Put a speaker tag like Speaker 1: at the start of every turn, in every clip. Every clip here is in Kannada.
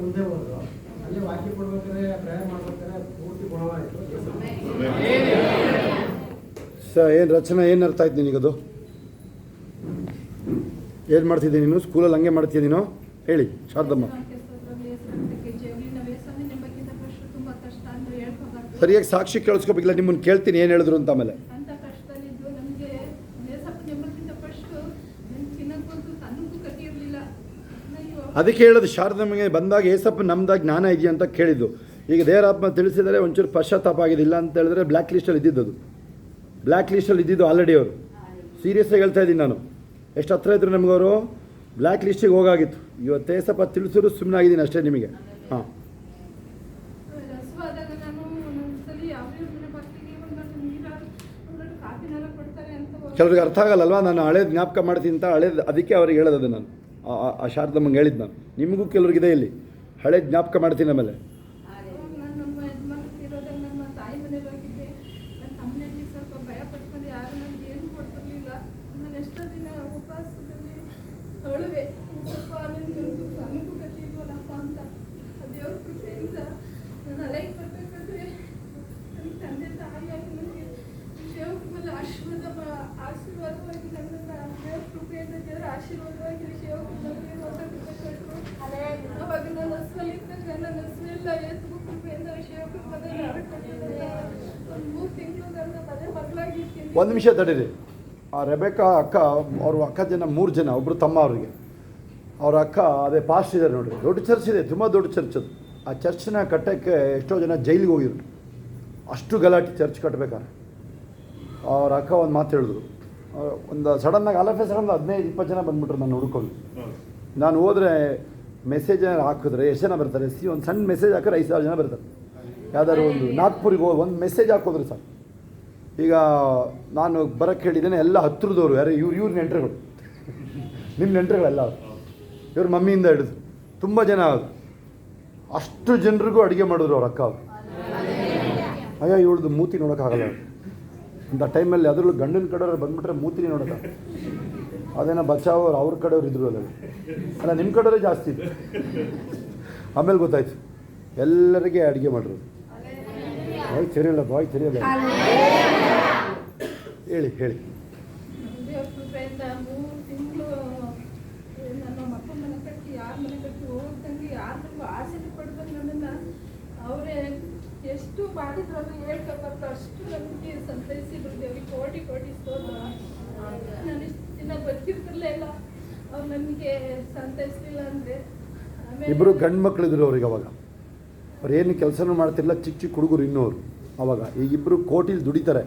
Speaker 1: ಮುಂದೆ ಹೋದ್ರು. ಅಲ್ಲೇ ವಾಕ್ಯ ಕೊಡ್ಬೇಕಾದ್ರೆ ಪ್ರಯಾಣ ಮಾಡ್ಬೇಕಾದ್ರೆ ಪೂರ್ತಿ ಗುಣವಾಯಿತು
Speaker 2: ಸ ಏನು ರಚನೆ, ಏನು ಅರ್ಥ ಆಯ್ತು ನಿನಗದು ಏನು ಮಾಡ್ತಿದ್ದೀನಿ ನೀನು? ಸ್ಕೂಲಲ್ಲಿ ಹಂಗೆ ಮಾಡ್ತೀಯ ನೀನು? ಹೇಳಿ, ಶಾರದಮ್ಮ. ಸರಿಯಾಗಿ ಸಾಕ್ಷಿ ಕೇಳಿಸ್ಕೋಬೇಕಿಲ್ಲ, ನಿಮ್ಮನ್ನು ಕೇಳ್ತೀನಿ, ಏನು ಹೇಳಿದ್ರು ಅಂತ ಆಮೇಲೆ
Speaker 3: ಅಂತ ಕಷ್ಟದಲ್ಲಿದ್ದು ನಮಗೆ ಸ್ವಲ್ಪ ನೆಮ್ಮದಿಯಿಂದ ಫಸ್ಟ್ ನನ್ ತಿನ್ನಕ್ ಬಂತು ತನ್ನಗೂ ಕಟ್ಟಿ ಇರ್ಲಿಲ್ಲ ಅಯ್ಯೋ
Speaker 2: ಅದಕ್ಕೆ ಹೇಳೋದು ಶಾರದಮ್ಮಗೆ ಬಂದಾಗ ಏಸಪ್ಪ ನಮ್ದಾಗ ಜ್ಞಾನ ಇದೆಯಾ ಅಂತ ಕೇಳಿದ್ದು. ಈಗ ದೇವರಾತ್ಮ ತಿಳಿಸಿದರೆ ಒಂಚೂರು ಪಶ್ಚಾತ್ತಾಪ ಆಗಿದಿಲ್ಲ ಅಂತ ಹೇಳಿದ್ರೆ ಬ್ಲ್ಯಾಕ್ ಲಿಸ್ಟಲ್ಲಿ ಇದ್ದಿದ್ದು ಅದು. ಬ್ಲ್ಯಾಕ್ ಲಿಸ್ಟಲ್ಲಿ ಇದ್ದಿದ್ದು ಆಲ್ರೆಡಿ ಅವರು. ಸೀರಿಯಸ್ಸಾಗಿ ಹೇಳ್ತಾ ಇದ್ದೀನಿ ನಾನು. ಎಷ್ಟು ಹತ್ರ ಇದ್ರು ನಮಗವರು ಬ್ಲ್ಯಾಕ್ ಲಿಸ್ಟಿಗೆ ಹೋಗಾಗಿತ್ತು. ಇವತ್ತು ಏಸಪ್ಪ ತಿಳಿಸಿದ್ರು ಸುಮ್ಮನೆ ಆಗಿದ್ದೀನಿ ಅಷ್ಟೇ ನಿಮಗೆ. ಹಾಂ. ಕೆಲವ್ರಿಗೆ ಅರ್ಥ ಆಗಲ್ಲಲ್ವಾ ನಾನು ಹಳೇದು ಜ್ಞಾಪಕ ಮಾಡ್ತೀನಿ ಅಂತ ಹಳೇದು, ಅದಕ್ಕೆ ಅವ್ರಿಗೆ ಹೇಳೋದು ನಾನು. ಆ- ಶಾರದಮ್ಮಂಗೆ ಹೇಳಿದ್ದು ನಾನು. ನಿಮಗೂ ಕೆಲವ್ರಿಗಿದೆ ಇಲ್ಲಿ. ಹಳೆ ಜ್ಞಾಪಕ ಮಾಡ್ತೀನಿ ಆಮೇಲೆ
Speaker 3: ಅವಾಗ ನಾನು ನಮ್ಮ ಯಜಮಾನ್ರು ಇರೋದಾಗ ನಮ್ಮ ತಾಯಿ ಮನೇಲಿ ಹೋಗಿದ್ದೆ ನನ್ನ ತಮ್ಮನಲ್ಲಿ ಸ್ವಲ್ಪ ಭಯ ಪಡ್ಕೊಂಡು ಯಾರು ನನಗೆ ಏನು ಕೊಡ್ತಿರ್ಲಿಲ್ಲ ನಾನು ಎಷ್ಟೋ ದಿನ ಉಪವಾಸದಲ್ಲಿ ಅಳುವೆ ಸ್ವಲ್ಪ ನನಗೆ ನನಗೂ ಗತಿ ಇಲ್ವಲ್ಲಪ್ಪ ಅಂತ ಆ ದೇವ್ರ ಕೃಪೆಯಿಂದ ನಾನು ಅಲೆಗೆ ಬರ್ಬೇಕಾದ್ರೆ ನನ್ನ ತಂದೆ ತಾಯಿಯಾಗಿ ನನಗೆ ದೇವ್ರ ಮೇಲೆ ಆಶೀರ್ವಾದ ಮಾ- ಆಶೀರ್ವಾದವಾಗಿ ನನ್ನನ್ನು ದೇವ್ರ ಕೃಪೆಯಿಂದ ದೇವರ ಆಶೀರ್ವಾದವಾಗಿ ಸೇವಕ ನನಗೆ ಹೊಸ ಕೃಪೆ ಕೊಟ್ಟರು ಅವಾಗ ನಾನು ಹಸುವಲ್ಲಿದ್ದಾಗ ನನ್ನ ಹಸುವೆಲ್ಲ ಎತ್ತು ಕೃಪೆಯಿಂದ ಸೇವಕ ಮನೆಯಲ್ಲಿ ಆಡ್ಕೊಂಡಿದ್ದೆ ಒಂದು ಮೂರು ತಿಂಗಳು ನನ್ನ ಮನೆ ಮಗಳಾಗಿರ್ತೀನಿ
Speaker 2: ಒಂದು ನಿಮಿಷ ತಡೀರಿ. ಆ ರೆಬೆಕಾ ಅಕ್ಕ, ಅವ್ರ ಅಕ್ಕ ಜನ, ಮೂರು ಜನ ಒಬ್ಬರು ತಮ್ಮ ಅವರಿಗೆ. ಅವ್ರ ಅಕ್ಕ ಅದೇ ಪಾಸ್ಟ್ ಇದೆ ನೋಡಿ ದೊಡ್ಡ ಚರ್ಚ್ ಇದೆ, ತುಂಬ ದೊಡ್ಡ ಚರ್ಚ್ ಅದು. ಆ ಚರ್ಚ್ನ ಕಟ್ಟೋಕ್ಕೆ ಎಷ್ಟೋ ಜನ ಜೈಲಿಗೆ ಹೋಗಿದ್ರು. ಅಷ್ಟು ಗಲಾಟೆ ಚರ್ಚ್ ಕಟ್ಟಬೇಕಾದ್ರೆ ಅವ್ರ ಅಕ್ಕ ಒಂದು ಮಾತು ಹೇಳಿದ್ರು. ಒಂದು ಸಡನ್ನಾಗಿ ಅಲಫೆ ಸಡನ್ ಹದಿನೈದು, ಇಪ್ಪತ್ತು ಜನ ಬಂದ್ಬಿಟ್ರು ನಾನು ಹುಡ್ಕೊಂಡು. ನಾನು ಹೋದರೆ ಮೆಸೇಜ್ ಹಾಕಿದ್ರೆ ಎಷ್ಟು ಜನ ಬರ್ತಾರೆ? ಸಿ, ಒಂದು ಸಣ್ಣ ಮೆಸೇಜ್ ಹಾಕಿದ್ರೆ ಐದು ಸಾವಿರ ಜನ ಬರ್ತಾರೆ. ಯಾವ್ದಾದ್ರು ಒಂದು ನಾಗ್ಪುರಿಗೆ ಹೋಗಿ, ಒಂದು ಮೆಸೇಜ್ ಹಾಕೋದ್ರೆ ಸರ್ ಈಗ ನಾನು ಬರಕ್ಕೆ ಹೇಳಿದ್ದೇನೆ ಎಲ್ಲ ಹತ್ತಿರದವರು ಯಾರು ಇವ್ರು ಇವ್ರ ನೆಂಟರುಗಳು. ನಿಮ್ಮ ನೆಂಟರುಗಳೆಲ್ಲ. ಅವರು ಇವ್ರ ಮಮ್ಮಿಯಿಂದ ಹಿಡಿದು ತುಂಬ ಜನ ಅವರು ಅಷ್ಟು ಜನರಿಗೂ ಅಡುಗೆ ಮಾಡಿದ್ರು ಅವ್ರ ಅಕ್ಕ ಅವರು. ಅಯ್ಯೋ, ಇವಳ್ದು ಮೂತಿ ನೋಡೋಕ್ಕಾಗಲ್ಲ ಅಂತ ಟೈಮಲ್ಲಿ ಅದರಲ್ಲೂ ಗಂಡನ ಕಡೆಯವ್ರು ಬಂದ್ಬಿಟ್ರೆ ಮೂತಿನೇ ನೋಡೋಕ್ಕ ಅದೇನೋ ಬಚಾವವ್ರು ಅವ್ರ ಕಡೆಯವ್ರು ಇದ್ರು ಅದ್ರಲ್ಲಿ ಅಲ್ಲ ನಿಮ್ಮ ಕಡೆಯವರೇ ಜಾಸ್ತಿ. ಇತ್ತು ಆಮೇಲೆ ಗೊತ್ತಾಯ್ತು. ಎಲ್ಲರಿಗೆ ಅಡುಗೆ ಮಾಡಿರೋದು. ಬಾಯ್ ಸರಿಯಲ್ಲ ಬಾಯ್ ಸರಿಯಲ್ಲ ಹೇಳಿ ಹೇಳಿ.
Speaker 3: ಎಷ್ಟು ಮಾಡಿದ್ರು ಹೇಳ್ಕೊಬಾರ್ದು ಅಷ್ಟು ನನಗೆ ಸಂತೈಸಿದ್ರು ದೇವ್ರಿಗೆ ಕೋಟಿ ಕೋಟಿ ಸ್ತೋತ್ರ. ನಾನು ಇಷ್ಟು ದಿನ ಅವ್ರು ನನಗೆ ಸಂತೈಸಲಿಲ್ಲ ಅಂದರೆ
Speaker 2: ಇಬ್ಬರು ಗಂಡು ಮಕ್ಕಳು ಇದ್ರು ಅವ್ರಿಗೆ ಅವಾಗ. ಅವ್ರು ಏನು ಕೆಲಸನೂ ಮಾಡ್ತಿರಲಿಲ್ಲ. ಚಿಕ್ಕ ಚಿಕ್ಕ ಹುಡುಗರು ಇನ್ನೂ ಅವರು ಅವಾಗ. ಈಗ ಇಬ್ಬರು ಕೋಟಿಲಿ ದುಡಿತಾರೆ.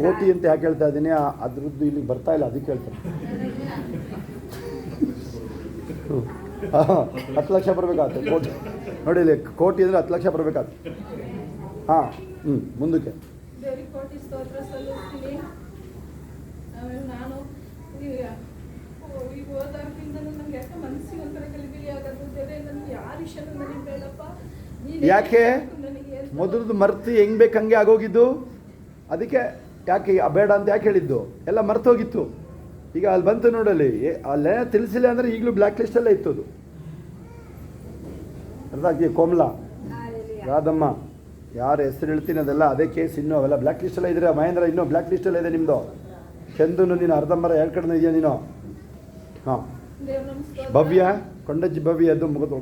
Speaker 2: ಕೋಟಿ ಅಂತ ಯಾಕೆ ಹೇಳ್ತಾ ಇದ್ದೀನಿ? ಅದ್ರದ್ದು ಇಲ್ಲಿ ಬರ್ತಾ ಇಲ್ಲ ಅದಕ್ಕೆ ಹೇಳ್ತಾರೆ ಹತ್ತು ಲಕ್ಷ ಬರಬೇಕಾಗುತ್ತೆ ಕೋಟಿ. ನೋಡಿ ಇಲ್ಲಿ ಕೋಟಿ ಅಂದರೆ ಹತ್ತು ಲಕ್ಷ ಬರಬೇಕಾಗುತ್ತೆ. ಹಾಂ ಹ್ಞೂ ಮುಂದಕ್ಕೆ.
Speaker 3: ಯಾಕೆ
Speaker 2: ಮೊದಲದು ಮರ್ತಿ ಹೆಂಗ್ ಬೇಕು ಹಂಗೆ ಆಗೋಗಿದ್ದು? ಅದಕ್ಕೆ ಯಾಕೆ ಬೇಡ ಅಂತ ಯಾಕೆ ಹೇಳಿದ್ದು? ಎಲ್ಲ ಮರ್ತೋಗಿತ್ತು. ಈಗ ಅಲ್ಲಿ ಬಂತು ನೋಡಲಿ ಅಲ್ಲೇ ತಿಳಿಸಿಲ್ಲ ಅಂದರೆ ಈಗಲೂ ಬ್ಲ್ಯಾಕ್ ಲಿಸ್ಟಲ್ಲೇ ಇತ್ತು ಅದು ಅರ್ಧ ಕೋಮಲ, ರಾಧಮ್ಮ, ಯಾರು ಹೆಸರು ಹೇಳ್ತೀನಿ ಅದೆಲ್ಲ ಅದೇ ಕೇಸ್ ಇನ್ನೂ ಅವೆಲ್ಲ ಬ್ಲ್ಯಾಕ್ ಲಿಸ್ಟಲ್ಲೇ ಇದ್ರೆ ಮಹೇಂದ್ರ ಇನ್ನೂ ಬ್ಲ್ಯಾಕ್ ಲಿಸ್ಟಲ್ಲೇ ಇದೆ ನಿಮ್ಮದು ಚಂದನು ನೀನು ಅರ್ಧಂಬರ ಎರಡು ಕಡೆ ಇದೆಯಾ ನೀನು? ಹಾಂ. ಭವ್ಯ, ಕೊಂಡಜ್ಜಿ ಭವ್ಯ ಅದು ಮುಗಿದು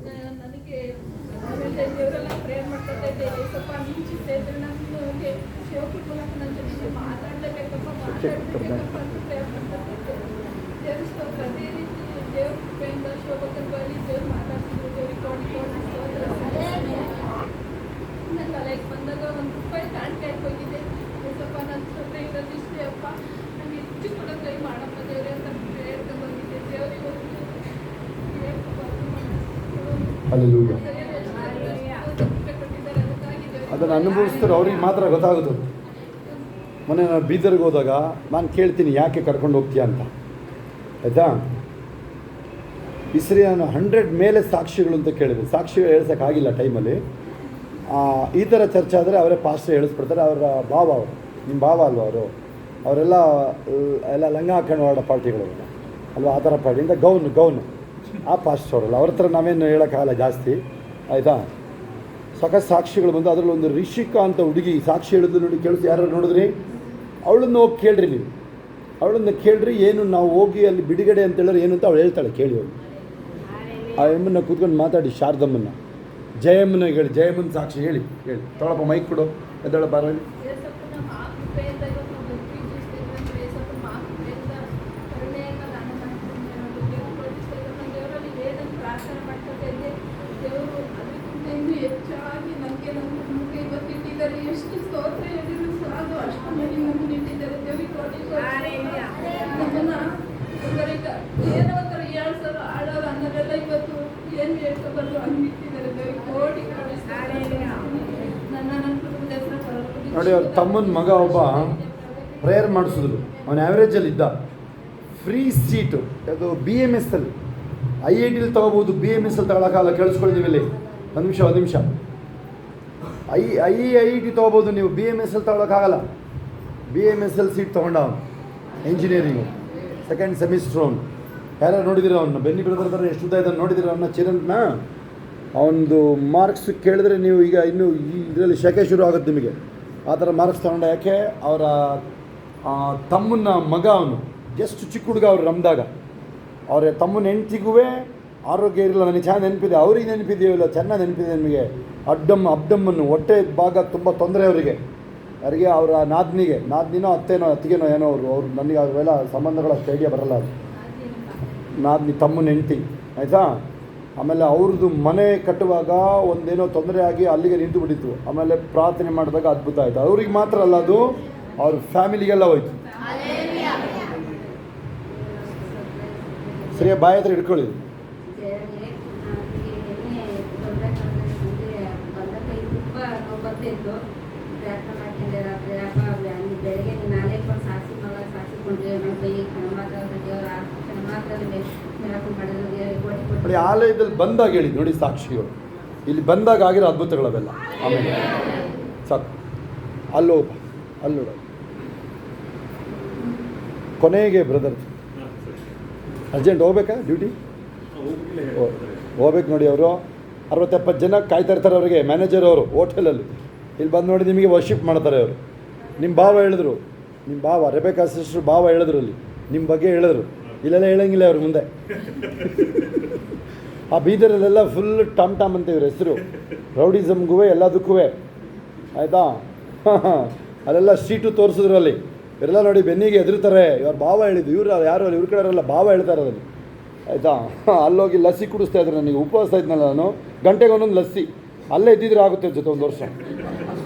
Speaker 2: ಅದನ್ನು ಅನುಭವಿಸ್ತಾರೆ ಅವ್ರಿಗೆ ಮಾತ್ರ ಗೊತ್ತಾಗೋದು ಮೊನ್ನೆ ನಾನು ಬೀದರ್ಗೆ ಹೋದಾಗ ನಾನು ಕೇಳ್ತೀನಿ, ಯಾಕೆ ಕರ್ಕೊಂಡು ಹೋಗ್ತೀಯ ಅಂತ. ಆಯಿತಾ? ಇಸ್ರಿ ನಾನು ಹಂಡ್ರೆಡ್ ಮೇಲೆ ಸಾಕ್ಷಿಗಳು ಅಂತ ಕೇಳಿದೆ ಸಾಕ್ಷಿ ಹೇಳ್ಸೋಕ್ಕಾಗಿಲ್ಲ ಟೈಮಲ್ಲಿ. ಈ ಥರ ಚರ್ಚೆ ಆದರೆ ಅವರೇ ಪಾಸ್ಟರ್ ಹೇಳಿಸ್ಬಿಡ್ತಾರೆ, ಅವರ ಭಾವ ಅವರು ನಿಮ್ಮ ಭಾವ ಅಲ್ವ ಅವರು? ಅವರೆಲ್ಲ, ಎಲ್ಲ ಲಂಗ ಹಾಕೊಂಡು ಹೊರಡೋ ಪಾರ್ಟಿಗಳು ಅಲ್ವಾ? ಆ ಥರ ಪಾರ್ಟಿಯಿಂದ ಗೌನ್ ಗೌನ್. ಆ ಪಾಸ್ಟ್ ಅವರಲ್ಲ. ಅವ್ರ ಹತ್ರ ನಾವೇನು ಹೇಳೋಕ್ಕಾಗಲ್ಲ ಜಾಸ್ತಿ. ಆಯಿತಾ? ಸಾಕಷ್ಟು ಸಾಕ್ಷಿಗಳು ಬಂದು ಅದರಲ್ಲಿ ಒಂದು ರಿಷಿಕಾ ಅಂತ ಹುಡುಗಿ, ಸಾಕ್ಷಿ ಹೇಳಿದ್ರು ನೋಡಿ ಕೇಳಿಸಿ ಯಾರು ನೋಡಿದ್ರಿ? ಅವಳನ್ನು ಹೋಗಿ ಕೇಳ್ರಿ ನೀವು. ಅವಳನ್ನು ಕೇಳ್ರಿ, ಏನು ನಾವು ಹೋಗಿ ಅಲ್ಲಿ ಬಿಡುಗಡೆ ಅಂತ ಹೇಳಿದ್ರೆ ಏನು ಅಂತ ಅವಳು ಹೇಳ್ತಾಳೆ, ಕೇಳಿ ಅವಳು ಆ ಎಮ್ಮನ್ನ ಕೂತ್ಕೊಂಡು ಮಾತಾಡಿ, ಶಾರದಮ್ಮನ್ನ. ಜಯಮ್ಮನ ಹೇಳಿ, ಜಯಮ್ಮನ ಸಾಕ್ಷಿ ಹೇಳಿ ಹೇಳಿ. ತೊಳಪ ಮೈಕ್ ಕೊಡು. ಎದ್ದಾಳ ಬಾರ ಹೇಳಿ
Speaker 3: ಏಸಪ್ಪನ ಮಹಾಕೃಪೆಯಿಂದ ಇವತ್ತು ನಾವು ಬದುಕಿದ್ದೀವಿ ಏಸಪ್ಪ ಮಹಾಕೃಪೆಯಿಂದ ಕರುಣೆಯಿಂದ ನಾನು ಮಾಡ್ತೀನಿ ಅನ್ನೋದು ದೇವ್ರು ತೋರಿಸ್ತಾ ಇದ್ದಾರೆ. ನಾನು ದೇವರಲ್ಲಿ ಏನನ್ನು ಪ್ರಾರ್ಥನೆ ಮಾಡ್ತಾ ಇದ್ದೆ ದೇವರು ಅದಕ್ಕಿಂತ ಇನ್ನೂ ಹೆಚ್ಚಾಗಿ ನನಗೆ ನನ್ನ ನಮಗೆ ಇವತ್ತು ಎಷ್ಟು ಸ್ತೋತ್ರ ಹೇಳಿದ್ರು ಸಾಲು ಅಷ್ಟು ನನಗೆ ನಮ್ಮನ್ನು ಇಟ್ಟಿದ್ದಾರೆ ದೇವರಿಗೆ ಕೋಟಿ
Speaker 2: ನೋಡಿ ಅವ್ರ ತಮ್ಮನ ಮಗ ಒಬ್ಬ ಪ್ರೇಯರ್ ಮಾಡಿಸಿದ್ರು. ಅವನು ಆ್ಯಾವ್ರೇಜಲ್ಲಿ ಇದ್ದ. ಫ್ರೀ ಸೀಟು ಅದು ಬಿ ಎಂ ಎಸ್ ಅಲ್ಲಿ. ಐ ಐ ಟಿಲಿ ತೊಗೋಬೋದು ಬಿ ಎಂ ಎಸ್ ಅಲ್ಲಿ ತಗೊಳಕ್ಕಾಗಲ್ಲ ಕೇಳಿಸ್ಕೊಳ್ತೀವಿ ಇಲ್ಲಿ. ಒಂದು ನಿಮಿಷ ಒಂದು ನಿಮಿಷ. ಐ ಐ ಐ ಟಿ ತೊಗೋಬೋದು ನೀವು ಬಿ ಎಂ ಎಸ್ ಅಲ್ಲಿ ತಗೊಳಕ್ಕಾಗಲ್ಲ B M S L seat ತೊಗೊಂಡ ಅವನು ಇಂಜಿನಿಯರಿಂಗು ಸೆಕೆಂಡ್ ಸೆಮಿಸ್ಟ್ರ್ ಅವನು. ಯಾರು ನೋಡಿದಿರ ಅವನು? ಬೆನ್ನಿ ಬಿಡದ್ರ ಎಷ್ಟು ಉದ್ದ ಇದ್ದಾನೆ ನೋಡಿದಿರ ಅವನ ಚಿರಂತನ ಅವನದು ಮಾರ್ಕ್ಸ್ ಕೇಳಿದ್ರೆ ನೀವು ಈಗ ಇನ್ನೂ ಇದರಲ್ಲಿ ಶಕೆ ಶುರು ಆಗುತ್ತೆ ನಿಮಗೆ. ಆ ಥರ ಮಾರ್ಕ್ಸ್ ತೊಗೊಂಡ ಯಾಕೆ? ಅವರ ತಮ್ಮನ ಮಗ ಅವನು. ಎಷ್ಟು ಚಿಕ್ಕ ಹುಡುಗ ಅವ್ರು ನಮ್ದಾಗ. ಅವರ ತಮ್ಮನ ಹೆಂಡ್ತಿಗೂ ಆರೋಗ್ಯ ಇರಲಿಲ್ಲ ನನಗೆ ಚೆನ್ನಾಗಿ ನೆನಪಿದೆ, ಅವ್ರಿಗೆ ನೆನಪಿದೆಯೋ ಇಲ್ಲ, ಚೆನ್ನಾಗಿ ನೆನಪಿದೆ ನಿಮಗೆ. ಅಡ್ಡಮ್ ಅಬ್ಡಮ್ಮನ್ನು, ಹೊಟ್ಟೆ ಭಾಗ ತುಂಬ ತೊಂದರೆ ಅವರಿಗೆ. ಅವರಿಗೆ ಅವರ ನಾದ್ನಿಗೆ ನಾದ್ನಿನೋ ಅತ್ತೇನೋ ಅತ್ತಿಗೆನೋ ಏನೋ ಅವರು ಅವ್ರು ನನಗೆ ಅವೆಲ್ಲ ಸಂಬಂಧಗಳ ಐಡಿಯಾ ಬರಲ್ಲ ಅದು ನಾದ್ನಿ ತಮ್ಮನ ಹೆಂಡ್ತಿ ಆಯಿತಾ ಆಮೇಲೆ ಅವ್ರದ್ದು ಮನೆ ಕಟ್ಟುವಾಗ ಒಂದೇನೋ ತೊಂದರೆ ಆಗಿ ಅಲ್ಲಿಗೆ ನಿಂತು ಬಿಟ್ಟಿತ್ತು ಆಮೇಲೆ ಪ್ರಾರ್ಥನೆ ಮಾಡಿದಾಗ ಅದ್ಭುತ ಆಯಿತು ಅವ್ರಿಗೆ ಮಾತ್ರ ಅಲ್ಲ ಅದು ಅವ್ರ ಫ್ಯಾಮಿಲಿಗೆಲ್ಲ ಹೋಯ್ತು ಸರಿಯಾಗಿ ಬಾಯಿ ಹತ್ರ ಇಟ್ಕೊಳ್ಳಿ
Speaker 4: ದೇವರಿಗೆ ನಿನ್ನೆ ತೊಂದರೆ ಬಂದಾಗ ತುಂಬ ನೋವು ಬರ್ತಿತ್ತು ಪ್ರಾರ್ಥನೆ ಮಾಡ್ತಿದ್ದೆ ರಾತ್ರಿ ಅಪ್ಪ ಅಲ್ಲಿ ಬೆಳಗ್ಗೆ ನೀನು ನಾಲ್ಕು ಬಂದು ಸಾಕ್ಷಿ ಮಗ ಸಾಕ್ಷಿಕೊಂಡ್ರೆ ನಮ್ಮ ಕೈಗೆ ಕ್ಷಣ ಮಾತ್ರ ದೇವರ ಕ್ಷಣ ಮಾತ್ರ ಮಿರಾಕು ಮಾಡಿದ್ರು ದೇವರಿಗೆ ಕೋಟಿ
Speaker 2: ನೋಡಿ, ಆಲಯದಲ್ಲಿ ಬಂದಾಗ ಹೇಳಿ, ನೋಡಿ ಸಾಕ್ಷಿಗಳು ಇಲ್ಲಿ ಬಂದಾಗ ಆಗಿರೋ ಅದ್ಭುತಗಳವೆಲ್ಲ. ಆಮೇಲೆ. ಸಾಕು. ಅಲ್ಲೋ ಅಲ್ಲೋಡ. ಕೊನೆಗೆ ಬ್ರದರ್ ಅರ್ಜೆಂಟ್ ಹೋಗ್ಬೇಕಾ ಡ್ಯೂಟಿ ಹೋಗ್ಬೇಕು ನೋಡಿ ಅವರು. ಅರವತ್ತೆಪ್ಪತ್ತು ಜನ ಕಾಯ್ತಾ ಇರ್ತಾರೆ ಅವರಿಗೆ. ಮ್ಯಾನೇಜರ್ ಅವರು ಹೋಟೆಲಲ್ಲಿ ಇಲ್ಲಿ ಬಂದು ನೋಡಿ ನಿಮಗೆ ವರ್ಷಿಪ್ ಮಾಡ್ತಾರೆ ಅವರು. ನಿಮ್ಮ ಭಾವ ಹೇಳಿದ್ರು. ನಿಮ್ಮ ಭಾವ, ರೆಬೆಕಾ ಸಿಸ್ಟ್ರು ಭಾವ ಹೇಳಿದ್ರು ಅಲ್ಲಿ. ನಿಮ್ಮ ಬಗ್ಗೆ ಹೇಳಿದ್ರು. ಇಲ್ಲೆಲ್ಲ ಹೇಳಂಗಿಲ್ಲ ಅವ್ರ ಮುಂದೆ. ಆ ಬೀದರಲ್ಲೆಲ್ಲ ಫುಲ್ ಟಾಮ್ ಟಾಮ್ ಅಂತ ಇವ್ರ ಹೆಸರು. ರೌಡಿಸಮ್ಗೂ ಎಲ್ಲದಕ್ಕೂ ಆಯಿತಾ? ಅಲ್ಲೆಲ್ಲ ಸೀಟು ತೋರಿಸಿದ್ರು ಅಲ್ಲಿ. ಇವರೆಲ್ಲ ನೋಡಿ ಬೆನ್ನಿಗೆ ಎದುರ್ತಾರೆ ಇವ್ರ ಭಾವ ಹೇಳಿದ್ದು, ಇವ್ರು ಯಾರು ಅಲ್ಲಿ, ಇವ್ರ ಕಡೆಯವರೆಲ್ಲ ಭಾವ ಹೇಳ್ತಾರೆ ಅದನ್ನು ಆಯಿತಾ? ಅಲ್ಲೋಗಿ ಲಸ್ಸಿ ಕುಡಿಸ್ತಾ ಇದ್ರು ನನಗೆ. ಉಪವಾಸ ಇದ್ನಲ್ಲ ನಾನು. ಗಂಟೆಗೆ ಒಂದೊಂದು ಲಸ್ಸಿ. ಅಲ್ಲೇ ಇದ್ದಿದ್ರೆ ಆಗುತ್ತೆ ಜೊತೆ ಒಂದು ವರ್ಷ.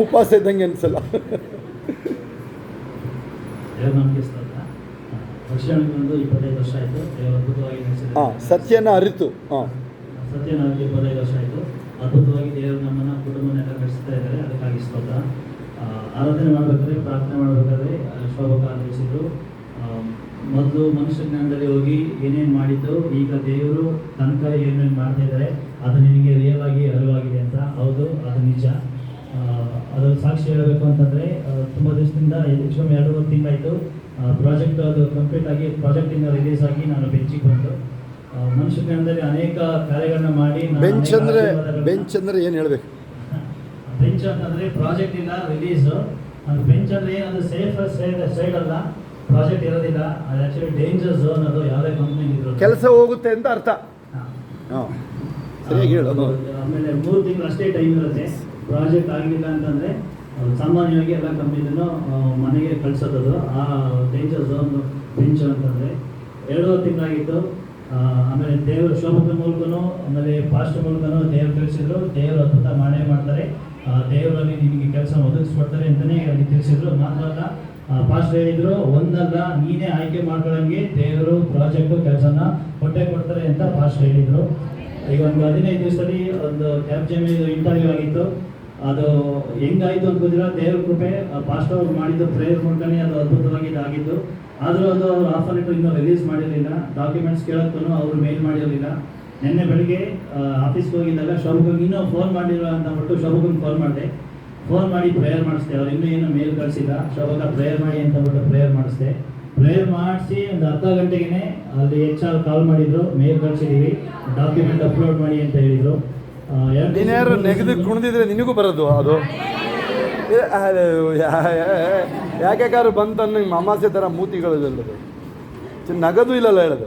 Speaker 2: ಉಪವಾಸ ಇದ್ದಂಗೆ ಅನಿಸಲ್ಲ.
Speaker 5: ನಮಗೆ ಸ್ತೋತ್ರ ವರ್ಷಗಳಿಗೆ ಒಂದು ಇಪ್ಪತ್ತೈದು ವರ್ಷ ಆಯಿತು. ದೇವರು ಅದ್ಭುತವಾಗಿ.
Speaker 2: ಹಾಂ ಸತ್ಯನ ಅರಿತು. ಹಾಂ.
Speaker 5: ಸತ್ಯನ ನಮಗೆ ಇಪ್ಪತ್ತೈದು ವರ್ಷ ಆಯಿತು. ಅದ್ಭುತವಾಗಿ ದೇವರು ನಮ್ಮನ್ನು ಕುಟುಂಬನೆಲ್ಲ ನಡೆಸ್ತಾ ಇದ್ದಾರೆ. ಅದಕ್ಕಾಗಿ ಸ್ತೋತ್ರ. ಆರಾಧನೆ ಮಾಡಬೇಕಾದ್ರೆ ಪ್ರಾರ್ಥನೆ ಮಾಡಬೇಕಾದ್ರೆ ಶೋಭಕ ಆರಂಭಿಸಿದ್ರು ಮೊದಲು ಮನುಷ್ಯ ಜ್ಞಾನದಲ್ಲಿ ಹೋಗಿ ಏನೇನು ಮಾಡಿದ್ದು ಈಗ ದೇವರು ತನಕ ಏನೇನು ಮಾಡ್ತಾ ಇದ್ದಾರೆ ಅದು ನಿನಗೆ ರಿಯಲ್ ಆಗಿ ಅರಿವಾಗಿದೆ ಅಂತ. ಹೌದು ಅದು ನಿಜ. ಅದು ಸಾಕ್ಷಿ ಹೇಳಬೇಕು ಅಂತಂದರೆ ತುಂಬ ದಿವಸದಿಂದ ಹೆಚ್ಚು ಎರಡೂವರೆ ತಿಂಗಳಾಯಿತು. ಪ್ರಾಜೆಕ್ಟ್ ಅದು ಕಂಪ್ಲೀಟ್ ಆಗಿ ಪ್ರಾಜೆಕ್ಟಿಂದ ರಿಲೀಸ್ ಆಗಿ ನಾನು ಬೆಂಚಿಗೆ ಬಂದು ಮನುಷ್ಯನಲ್ಲಿ ಅನೇಕ ಕಾರ್ಯಗಳನ್ನ ಮಾಡಿ
Speaker 2: ಬೆಂಚ್ ಅಂದರೆ ಬೆಂಚ್ ಅಂದರೆ ಏನು ಹೇಳಬೇಕು?
Speaker 5: ಬೆಂಚ್ ಅಂತಂದ್ರೆ ಪ್ರಾಜೆಕ್ಟ್ ರಿಲೀಸು ರಿಲೀಸ್ ಅದು ಬೆಂಚ್ ಅಂದ್ರೆ ಏನಂದ್ರೆ ಸೇಫ್ ಸೈಡ್ ಸೈಡ್ ಅಲ್ಲ. ಪ್ರಾಜೆಕ್ಟ್ ಇರೋದಿಲ್ಲ. ಅದು ಆಕ್ಚುಲಿ ಡೇಂಜರ್ ಝೋನ್ ಅದು ಯಾವುದೇ ಕಂಪ್ನಿ ಇದ್ರು
Speaker 2: ಕೆಲಸ ಹೋಗುತ್ತೆ ಅಂತ ಅರ್ಥ. ಹಾಂ. ಸರಿಯಾಗಿ ಹೇಳೋದು
Speaker 5: ಆಮೇಲೆ ಮೂರು ತಿಂಗಳು ಅಷ್ಟೇ ಟೈಮ್ ಇರುತ್ತೆ. ಪ್ರಾಜೆಕ್ಟ್ ಆಗಲಿಲ್ಲ ಅಂತಂದರೆ ಸಾಮಾನ್ಯವಾಗಿ ಎಲ್ಲ ಕಂಪ್ನಿನೂ ಮನೆಗೆ ಕಳ್ಸೋದು ಆ ಡೇಂಜರ್ ಝೋನ್ ಬೆಂಚ್ ಅಂತಂದರೆ ಎರಡು ತಿಂಗಳಾಗಿತ್ತು. ಆಮೇಲೆ ದೇವರು ಶೋಭದ ಮೂಲಕನೂ, ಆಮೇಲೆ ಪಾಸ್ಟ್ ಮೂಲಕನೂ ದೇವರು ತಿಳಿಸಿದ್ರು ದೇವರು ಅದ್ಭುತ ಮಾಡೇ ಮಾಡ್ತಾರೆ. ದೇವರಲ್ಲಿ ನಿಮಗೆ ಕೆಲಸ ಒದಗಿಸ್ಕೊಡ್ತಾರೆ ಅಂತಲೇ ಅಲ್ಲಿ ತಿಳಿಸಿದ್ರು. ಮಾತ್ರ ಅಲ್ಲ ಪಾಸ್ಟ್ ಹೇಳಿದ್ರು, ಒಂದಲ್ಲ, ನೀನೇ ಆಯ್ಕೆ ಮಾಡ್ಕೊಳ್ಳಂಗೆ ದೇವರು ಪ್ರಾಜೆಕ್ಟು ಕೆಲಸನ ಹೊಟ್ಟೆ ಕೊಡ್ತಾರೆ ಅಂತ ಪಾಸ್ಟ್ ಹೇಳಿದ್ರು. ಈಗ ಒಂದು ಹದಿನೈದು ದಿವಸದಲ್ಲಿ ಒಂದು ಕ್ಯಾಬ್ ಜಮೀನು ಇಂಟರ್ವ್ಯೂ ಆಗಿತ್ತು. ಅದು ಹೆಂಗಾಯ್ತು ಅಂತ ಗೊತ್ತಿಲ್ಲ ದೇವ್ರ ಕೃಪೆ ಪಾಸ್ಟ್ ಅವ್ರು ಮಾಡಿದ್ದು ಪ್ರೇಯರ್ ಮೂಲಕನೇ ಅದು ಅದ್ಭುತವಾಗಿ ಇದಾಗಿದ್ದು. ಆದರೂ ಅದು ಅವ್ರು ಆಫರ್ ಲೆಟರ್ ಇನ್ನೂ ರಿಲೀಸ್ ಮಾಡಿರಲಿಲ್ಲ. ಡಾಕ್ಯುಮೆಂಟ್ಸ್ ಕೇಳೋಕ್ಕೂ ಅವ್ರು ಮೇಲ್ ಮಾಡಿರಲಿಲ್ಲ. ನಿನ್ನೆ ಬೆಳಿಗ್ಗೆ ಆಫೀಸ್ಗೆ ಹೋಗಿದ್ದಾಗ ಶೋಭಕಂಗೆ ಇನ್ನೂ ಫೋನ್ ಮಾಡಿಲ್ಲ ಅಂತ ಅಂದ್ಬಿಟ್ಟು ಶೋಭಕಂಗೆ ಫೋನ್ ಮಾಡಿದೆ. ಫೋನ್ ಮಾಡಿ ಪ್ರೇಯರ್ ಮಾಡಿಸ್ದೆ. ಅವ್ರು ಇನ್ನೂ ಏನು ಮೇಲ್ ಕಳಿಸಿಲ್ಲ. ಶೋಭಗ ಪ್ರೇಯರ್ ಮಾಡಿ ಅಂತ ಅಂದ್ಬಿಟ್ಟು ಪ್ರೇಯರ್ ಮಾಡಿಸ್ದೆ. ಪ್ರೇಯರ್ ಮಾಡಿಸಿ ಒಂದು ಅರ್ಧ ಗಂಟೆಗೆ ಅಲ್ಲಿ ಎಚ್ ಆರ್ ಕಾಲ್ ಮಾಡಿದ್ರು. ಮೇಲ್ ಕಳಿಸಿದ್ದೀವಿ ಡಾಕ್ಯುಮೆಂಟ್ ಅಪ್ಲೋಡ್ ಮಾಡಿ ಅಂತ ಹೇಳಿದ್ರು.
Speaker 2: ನೀನ್ಯಾರು ನೆಗೆದು ಕುಣಿದಿದ್ರೆ ನಿನಗೂ ಬರೋದು ಅದು? ಏ, ಅದು ಯಾ- ಯಾ- ಯಾಕ್ಯಾಕಾರು ಬಂತು ಅನ್ನೋ ಅಮಾಸೆ ಥರ ಮೂತಿಗಳು ಹೇಳೋದು ನಗದು ಇಲ್ಲಲ್ಲ ಹೇಳೋದು.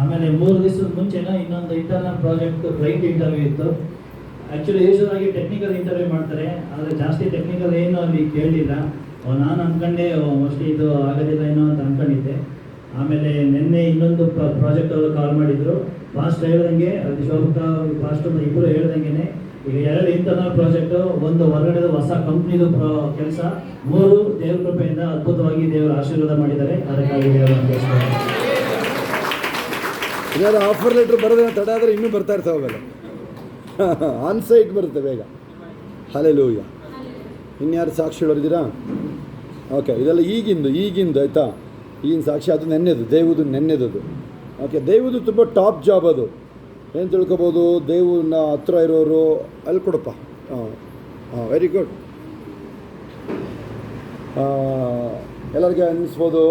Speaker 5: ಆಮೇಲೆ ಮೂರು ದಿವಸದ ಮುಂಚೆನ ಇನ್ನೊಂದು ಇಂಟರ್ನಲ್ ಪ್ರಾಜೆಕ್ಟ್ ಕ್ಲೈಂಟ್ ಇಂಟರ್ವ್ಯೂ ಇತ್ತು. ಆ್ಯಕ್ಚುಲಿ ಯೂಶ್ವಲ್ ಆಗಿ ಟೆಕ್ನಿಕಲ್ ಇಂಟರ್ವ್ಯೂ ಮಾಡ್ತಾರೆ ಆದರೆ ಜಾಸ್ತಿ ಟೆಕ್ನಿಕಲ್ ಏನು ಅಲ್ಲಿ ಕೇಳಲಿಲ್ಲ ನಾನು ಅಂದ್ಕೊಂಡೆ ಮೋಸ್ಟ್ಲಿ ಇದು ಆಗೋದಿಲ್ಲ ಏನೋ ಅಂತ ಅಂದ್ಕೊಂಡಿದ್ದೆ ಆಮೇಲೆ ನಿನ್ನೆ ಇನ್ನೊಂದು ಪ್ರಾಜೆಕ್ಟ್ ಅವರು ಕಾಲ್ ಮಾಡಿದ್ರು. ಫಾಸ್ಟ್ ಹೇಳಿದಂಗೆ ಅಲ್ಲಿ ಶೋಭಕ ಫಾಸ್ಟ್ ಇಬ್ಬರು ಹೇಳ್ದಂಗೆ ಈಗ ಎರಡು ಇಂಟರ್ನಲ್ ಪ್ರಾಜೆಕ್ಟ್ ಒಂದು ಹೊರಗಡೆ ಹೊಸ ಕಂಪ್ನಿದು ಕೆಲಸ, ಮೂರು ದೇವ್ರ ಕೃಪೆಯಿಂದ ಅದ್ಭುತವಾಗಿ ದೇವರ ಆಶೀರ್ವಾದ ಮಾಡಿದ್ದಾರೆ, ಅದಕ್ಕಾಗಿ
Speaker 2: ಏನಾದ್ರು ಆಫರ್ ಲೆಟ್ರ್ ಬರೋದೇ ತಡ ಆದರೆ ಇನ್ನೂ ಬರ್ತಾ ಇರ್ತಾವೆ ಆನ್ ಸೈಟ್ ಬರುತ್ತೆ ಬೇಗ. ಹಲೇ ಲೂಯ್ಯ ಇನ್ಯಾರು ಸಾಕ್ಷಿ ಹೇಳಿದ್ದೀರಾ ಓಕೆ ಇದೆಲ್ಲ ಈಗಿಂದು ಈಗಿಂದು, ಆಯಿತಾ? ಈಗಿನ ಸಾಕ್ಷಿ ಅದು ನೆನ್ನೆದು ದೇವುದು ನೆನ್ನೆದದು ಓಕೆ ದೇವುದು ತುಂಬ ಟಾಪ್ ಜಾಬ್ ಅದು. ಏನು ತಿಳ್ಕೊಬೋದು ದೇವನ ಹತ್ರ ಇರೋರು, ಅಲ್ಲಿ ಕೊಡಪ್ಪ. ಹಾಂ ಹಾಂ ವೆರಿ ಗುಡ್ ಎಲ್ಲರಿಗೆ ಅನ್ನಿಸ್ಬೋದು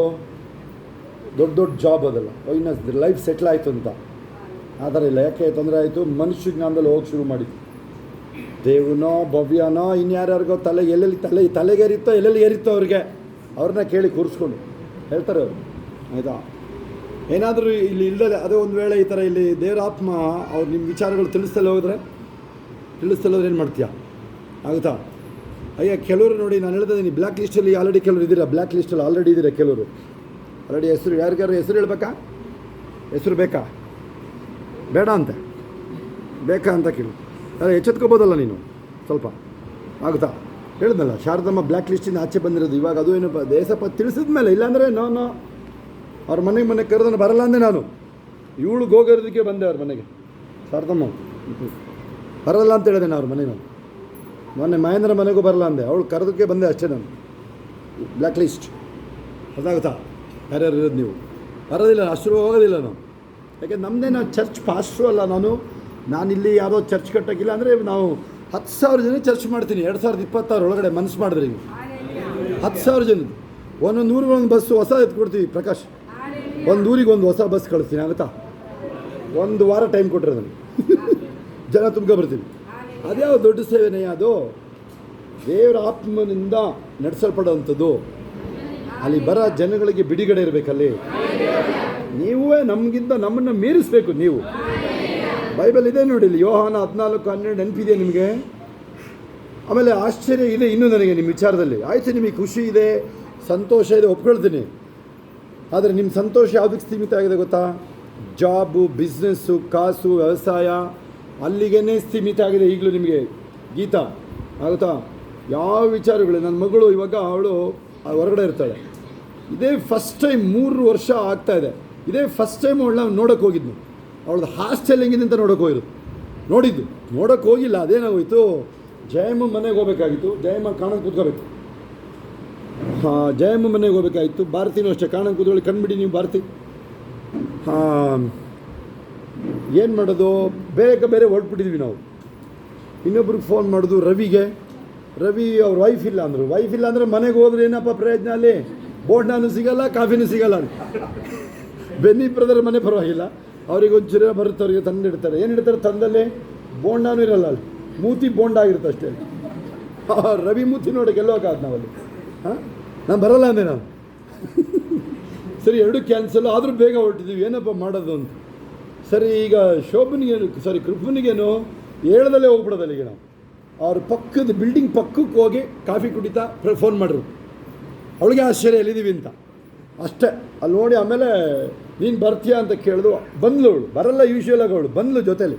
Speaker 2: ದೊಡ್ಡ ದೊಡ್ಡ ಜಾಬ್ ಅದಲ್ಲ. ಇನ್ನು ಲೈಫ್ ಸೆಟ್ಲ್ ಆಯಿತು ಅಂತ. ಆ ಥರ ಇಲ್ಲ. ಯಾಕೆ ತೊಂದರೆ ಆಯಿತು? ಮನುಷ್ಯ ಜ್ಞಾನದಲ್ಲಿ ಹೋಗಿ ಶುರು ಮಾಡಿದ್ದು. ದೇವನೋ ಭವ್ಯನೋ ಇನ್ಯಾರ್ಯಾರಿಗೋ ತಲೆ, ಎಲ್ಲೆಲ್ಲಿ ತಲೆ ತಲೆಗೆ ಏರಿತ್ತೋ ಎಲ್ಲೆಲ್ಲಿ ಏರಿತ್ತೋ ಅವ್ರಿಗೆ, ಅವ್ರನ್ನ ಕೇಳಿ ಕೂರಿಸ್ಕೊಂಡು. ಹೇಳ್ತಾರೆ ಅವರು. ಆಯಿತಾ? ಏನಾದರೂ ಇಲ್ಲಿ ಇಲ್ಲದೆ ಅದೇ ಒಂದು ವೇಳೆ ಈ ಥರ ಇಲ್ಲಿ ದೇವರ ಆತ್ಮ ಅವ್ರು ನಿಮ್ಮ ವಿಚಾರಗಳು ತಿಳಿಸ್ತಲೇ ಹೋದರೆ ತಿಳಿಸ್ತಲೇ ಹೋದ್ರೆ ಏನು ಮಾಡ್ತೀಯಾ? ಆಗುತ್ತಾ? ಅಯ್ಯ, ಕೆಲವರು ನೋಡಿ ನಾನು ಹೇಳ್ತಿದ್ದೀನಿ ಬ್ಲ್ಯಾಕ್ ಲಿಸ್ಟಲ್ಲಿ ಆಲ್ರೆಡಿ ಕೆಲವರು ಇದ್ದೀರಾ? ಬ್ಲ್ಯಾಕ್ ಲಿಸ್ಟಲ್ಲಿ ಆಲ್ರೆಡಿ ಇದ್ದೀರಾ ಕೆಲವರು? ಆಲ್ರೆಡಿ ಹೆಸರು ಯಾರಿಗಾರು ಹೆಸರು ಹೇಳ್ಬೇಕಾ? ಹೆಸರು ಬೇಕಾ? ಬೇಡ ಅಂತೆ. ಬೇಕಾ ಅಂತ ಕೇಳು. ಅದೇ ಎಚ್ಚೆತ್ಕೋಬೋದಲ್ಲ ನೀನು? ಸ್ವಲ್ಪ. ಆಗುತ್ತಾ? ಹೇಳಿದ್ನಲ್ಲ, ಶಾರದಮ್ಮ ಬ್ಲ್ಯಾಕ್ ಲಿಸ್ಟಿಂದ ಆಚೆ ಬಂದಿರೋದು, ಇವಾಗ ಅದು ಏನಪ್ಪ ದೇಶಪ್ಪ ತಿಳಿಸಿದ ಮೇಲೆ ಇಲ್ಲಾಂದರೆ ನಾನು ಅವ್ರ ಮನೆಗೆ ಮನೆಗೆ ಕರೆದನ್ನು ಬರಲ್ಲ ಅಂದೆ ನಾನು. ಇವಳು ಗೋಗರದಕ್ಕೆ ಬಂದೆ ಅವ್ರ ಮನೆಗೆ. ಶಾರದಮ್ಮ ಬರಲ್ಲ ಅಂತ ಹೇಳಿದೆ ನಾನು ಅವ್ರ ಮನೆಗೆ ನಾನು. ಮೊನ್ನೆ ಮಹೇಂದ್ರ ಮನೆಗೂ ಬರಲ್ಲ ಅಂದೆ. ಅವಳು ಕರೆದಕ್ಕೆ ಬಂದೆ ಅಷ್ಟೇ ನಾನು. ಬ್ಲ್ಯಾಕ್ ಲಿಸ್ಟ್ ಅದಾಗುತ್ತಾ? ಯಾರ್ಯಾರು ಇರೋದು ನೀವು. ಬರೋದಿಲ್ಲ ಅಷ್ಟರು ಹೋಗೋದಿಲ್ಲ ನಾವು ಯಾಕೆ ನಮ್ಮದೇ ನಾನು ಚರ್ಚ್ ಪಾಸ್ಟ್ರು ಅಲ್ಲ ನಾನು. ನಾನಿಲ್ಲಿ ಯಾವುದೋ ಚರ್ಚ್ ಕಟ್ಟೋಕ್ಕಿಲ್ಲ ಅಂದರೆ ನಾವು ಹತ್ತು ಸಾವಿರ ಜನ ಚರ್ಚ್ ಮಾಡ್ತೀನಿ. ಎರಡು ಸಾವಿರದ ಇಪ್ಪತ್ತಾರು ಒಳಗಡೆ ಮನಸ್ಸು ಮಾಡಿದ್ರಿ ಹತ್ತು ಸಾವಿರ ಜನ ಒಂದೊಂದು ನೂರು ಒಂದು ಬಸ್ಸು ಹೊಸ ಎತ್ಕೊಡ್ತೀವಿ, ಪ್ರಕಾಶ್. ಒಂದು ಊರಿಗೆ ಒಂದು ಹೊಸ ಬಸ್ ಕಳಿಸ್ತೀನಿ, ಆಗುತ್ತಾ? ಒಂದು ವಾರ ಟೈಮ್ ಕೊಟ್ಟರೆ ನನಗೆ ಜನ ತುಂಬ್ಕೊ ಬರ್ತೀನಿ. ಅದ್ಯಾವ ದೊಡ್ಡ ಸೇವೆನೇ ಅದು? ದೇವರ ಆತ್ಮನಿಂದ ನಡೆಸಲ್ಪಡೋವಂಥದ್ದು. ಅಲ್ಲಿ ಬರೋ ಜನಗಳಿಗೆ ಬಿಡುಗಡೆ ಇರಬೇಕಲ್ಲಿ. ನೀವೇ ನಮಗಿಂತ ನಮ್ಮನ್ನು ಮೀರಿಸಬೇಕು ನೀವು. ಬೈಬಲ್ ಇದೆ ನೋಡಿ ಇಲ್ಲಿ, ಯೋಹಾನ ಹದಿನಾಲ್ಕು, ಹನ್ನೆರಡು ನೆನಪಿದೆ ನಿಮಗೆ? ಆಮೇಲೆ ಆಶ್ಚರ್ಯ ಇದೆ ಇನ್ನೂ ನನಗೆ ನಿಮ್ಮ ವಿಚಾರದಲ್ಲಿ. ಆಯಿತು ನಿಮಗೆ ಖುಷಿ ಇದೆ, ಸಂತೋಷ ಇದೆ, ಒಪ್ಕೊಳ್ತೀನಿ. ಆದರೆ ನಿಮ್ಮ ಸಂತೋಷ ಯಾವುದಕ್ಕೆ ಸೀಮಿತ ಆಗಿದೆ ಗೊತ್ತಾ? ಜಾಬು ಬಿಸ್ನೆಸ್ಸು ಕಾಸು, ವ್ಯವಸಾಯ ಅಲ್ಲಿಗೇ ಸೀಮಿತ ಆಗಿದೆ ಈಗಲೂ ನಿಮಗೆ. ಗೀತಾ, ಆಗುತ್ತಾ? ಯಾವ ವಿಚಾರಗಳು? ನನ್ನ ಮಗಳು ಇವಾಗ ಅವಳು ಹೊರಗಡೆ ಇರ್ತಾಳೆ. ಇದೇ ಫಸ್ಟ್ ಟೈಮ್ ಮೂರು ವರ್ಷ ಆಗ್ತಾ ಇದೆ. ಇದೇ ಫಸ್ಟ್ ಟೈಮ್ ಅವಳನ್ನ ನೋಡೋಕೆ ಹೋಗಿದ್ನು. ಅವಳದು ಹಾಸ್ಟೆಲ್ ಹೆಂಗಿದೆ ಅಂತ ನೋಡೋಕೆ ಹೋಗಿರೋದು ನೋಡಿದ್ದು. ನೋಡೋಕೆ ಹೋಗಿಲ್ಲ. ಅದೇನಾಗೋಯ್ತು? ಜಯಮ್ಮ ಮನೆಗೆ ಹೋಗಬೇಕಾಗಿತ್ತು. ಜಯಮ್ಮ ಕಾಣೋಕೆ ಕೂತ್ಕೋಬೇಕು. ಜಯಮ್ಮ ಮನೆಗೆ ಹೋಗಬೇಕಾಯಿತು. ಭಾರತಿನೂ ಅಷ್ಟೇ. ಕಾಣಂಕುದೊಳ ಕಂಡುಬಿಡಿ ಕಣ್ಬಿಡಿ ನೀವು ಭಾರತಿ. ಏನು ಮಾಡೋದು? ಬೇಗ ಬೇರೆ ಹೊರಟ್ಬಿಟ್ಟಿದ್ವಿ ನಾವು. ಇನ್ನೊಬ್ರಿಗೆ ಫೋನ್ ಮಾಡೋದು ರವಿಗೆ. ರವಿ ಅವ್ರ ವೈಫ್ ಇಲ್ಲ ಅಂದರು. ವೈಫ್ ಇಲ್ಲ ಅಂದರೆ ಮನೆಗೆ ಹೋದ್ರೆ ಏನಪ್ಪ ಪ್ರಯೋಜನ ಅಲ್ಲಿ? ಬೋಂಡಾನು ಸಿಗಲ್ಲ, ಕಾಫಿನೂ ಸಿಗಲ್ಲ ಅಂತ ಬೆನ್ನಿ ಬ್ರದರ್ ಮನೆ ಪರವಾಗಿಲ್ಲ. ಅವ್ರಿಗೆ ಒಂಚೂರ ಬರುತ್ತೆ, ಅವ್ರಿಗೆ ತಂದಿಡ್ತಾರೆ ಏನು ಇಡ್ತಾರೆ ತಂದಲ್ಲಿ? ಬೋಂಡಾನು ಇರಲ್ಲ ಅಲ್ಲಿ. ಮೂತಿ ಬೋಂಡ ಆಗಿರುತ್ತೆ ಅಷ್ಟೇ ರವಿ ಮೂತಿ ನೋಡಿ ಗೆಲ್ಲೋಕ್ಕಾದ ನಾವಲ್ಲಿ. ನಾನು ಬರಲ್ಲ ಅಂದೆ ನಾನು. ಸರಿ, ಎರಡು ಕ್ಯಾನ್ಸಲ್ ಆದರೂ ಬೇಗ ಹೊರಟಿದ್ದೀವಿ ಏನಪ್ಪ ಮಾಡೋದು ಅಂತ. ಸರಿ, ಈಗ ಶೋಭನಿಗೇನು ಸರಿ ಕೃಪನಿಗೇನು ಹೇಳ್ದಲ್ಲೇ ಹೋಗ್ಬಿಡೋದಲ್ಲ ಈಗ ನಾವು. ಅವ್ರ ಪಕ್ಕದ ಬಿಲ್ಡಿಂಗ್ ಪಕ್ಕಕ್ಕೆ ಹೋಗಿ ಕಾಫಿ ಕುಡಿತಾ ಫೋನ್ ಮಾಡಿದ್ರು ಅವಳಿಗೆ ಆಶ್ಚರ್ಯ, ಎಲ್ಲಿದ್ದೀವಿ ಅಂತ. ಅಷ್ಟೇ. ಅಲ್ಲಿ ನೋಡಿ ಆಮೇಲೆ, ನೀನು ಬರ್ತೀಯಾ ಅಂತ ಕೇಳಿದ್ರು ಬಂದ್ಲು ಅವಳು. ಬರಲ್ಲ ಯೂಶ್ವಲಾಗಿ ಅವಳು. ಬಂದ್ಲು ಜೊತೇಲಿ.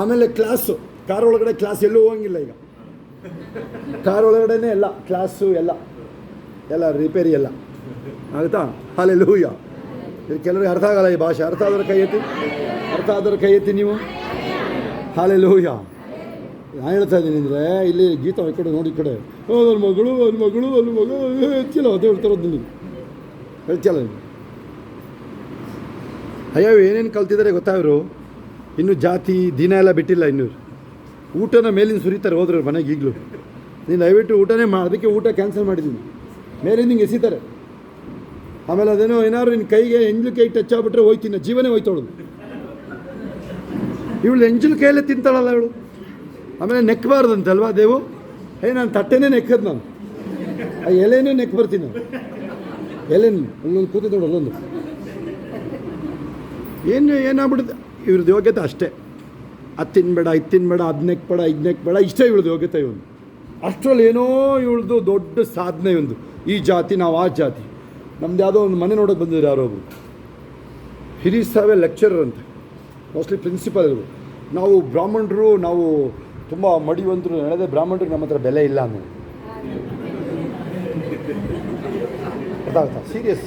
Speaker 2: ಆಮೇಲೆ ಕ್ಲಾಸು ಕಾರ್ ಒಳಗಡೆ ಕ್ಲಾಸ್ ಎಲ್ಲೂ ಹೋಗಂಗಿಲ್ಲ ಈಗ. ಕಾರ್ ಒಳಗಡೆನೇ ಎಲ್ಲ ಕ್ಲಾಸು ಎಲ್ಲ. ಎಲ್ಲ ರಿಪೇರಿ ಎಲ್ಲ. ಆಗುತ್ತಾ? ಹಾಲೆ ಲೂಯ್ಯ ಇದು ಕೆಲವರಿಗೆ ಅರ್ಥ ಆಗಲ್ಲ ಈ ಭಾಷೆ. ಅರ್ಥ ಆದ್ರೆ ಕೈ ಎತ್ತಿ. ಅರ್ಥ ಆದ್ರೆ ಕೈ ಎತ್ತಿ ನೀವು. ಹಾಲೆ ಲೂಯ್ಯ ನಾನು ಹೇಳ್ತಾ ಇದ್ದೀನಿ ಅಂದರೆ, ಇಲ್ಲಿ ಗೀತಾ ಈ ಕಡೆ ನೋಡಿ ಈ ಕಡೆ. ಓ ಮಗಳು ನನ್ನ ಮಗಳು ನನ್ನ ಮಗಳು ಹೆಚ್ಚಿಲ್ಲ ಅದೇ ಹೇಳ್ತಾರದ್ದು ನಿನಗೆ ಹೇಳ್ತಿಯಲ್ಲ ನೀನು ಅಯ್ಯೋ, ಏನೇನು ಕಲ್ತಿದ್ದಾರೆ ಗೊತ್ತಾ ಇವರು? ಇನ್ನು ಜಾತಿ, ದಿನ ಎಲ್ಲ ಬಿಟ್ಟಿಲ್ಲ ಇನ್ನು ಊಟನ ಮೇಲಿನ ಸುರಿತಾರೆ ಹೋದ್ರೆ ಮನೆಗೆ ಈಗಲೂ. ನೀನು ದಯವಿಟ್ಟು ಊಟನೇ ಮಾ ಅದಕ್ಕೆ ಊಟ ಕ್ಯಾನ್ಸಲ್ ಮಾಡಿದ್ದೀನಿ. ಮೇಲಿಂದ ಹಿಂಗೆ ಎಸಿತಾರೆ. ಆಮೇಲೆ ಅದೇನೋ ಏನಾದ್ರು ನಿನ್ನ ಕೈಗೆ ಎಂಜಲು ಕೈ ಟಚ್ ಆಗ್ಬಿಟ್ರೆ ಹೋಯ್ತೀನಿ ಜೀವನೇ ಹೋಯ್ತವಳು ಇವಳು ಎಂಜಲು ಕೈಯಲ್ಲೇ ತಿಂತಾಳಲ್ಲ ಇವಳು. ಆಮೇಲೆ ನೆಕ್ಕಬಾರ್ದಂತೆ ಅಲ್ವಾ ದೇವು? ಏ ನಾನು ತಟ್ಟೆನೇ ನೆಕ್ಕದು ನಾನು. ಆ ಎಲೆನೇ ನೆಕ್ ಬರ್ತೀನಿ ನಾನು. ಎಲೆನು ಅಲ್ಲೊಂದು ಕೂತಿದ್ದು ನೋಡು, ಅಲ್ಲೊಂದು. ಏನು ಏನಾಗ್ಬಿಡುತ್ತೆ? ಇವ್ರದ್ದು ಯೋಗ್ಯತೆ ಅಷ್ಟೇ. ಅದು ತಿನ್ಬೇಡ, ಇದು ತಿನ್ಬೇಡ, ಅದು ನೆಕ್ಬೇಡ ಇದು ನೆಕ್ಬೇಡ ಇಷ್ಟೇ ಇವ್ರದ್ದು ಯೋಗ್ಯತೆ ಇವನು. ಅಷ್ಟರಲ್ಲಿ ಏನೋ ಇವಳ್ದು ದೊಡ್ಡ ಸಾಧನೆ ಒಂದು ಈ ಜಾತಿ ನಾವು ಆ ಜಾತಿ. ನಮ್ದು ಯಾವುದೋ ಒಂದು ಮನೆ ನೋಡೋಕೆ ಬಂದಿದ್ರು ಯಾರೋ ಹಿರಿ ಸಾವೆ ಲೆಕ್ಚರರ್ ಅಂತ. ಮೋಸ್ಟ್ಲಿ ಪ್ರಿನ್ಸಿಪಲ್ ಅವರು ನಾವು ಬ್ರಾಹ್ಮಣರು, ನಾವು ತುಂಬ ಮಡಿವಂತರು, ನಡೆದ ಬ್ರಾಹ್ಮಣರಿಗೆ ನಮ್ಮ ಹತ್ರ ಬೆಲೆ ಇಲ್ಲ ಅನ್ನೋ ಗೊತ್ತಾಗ್ತಾ ಸೀರಿಯಸ್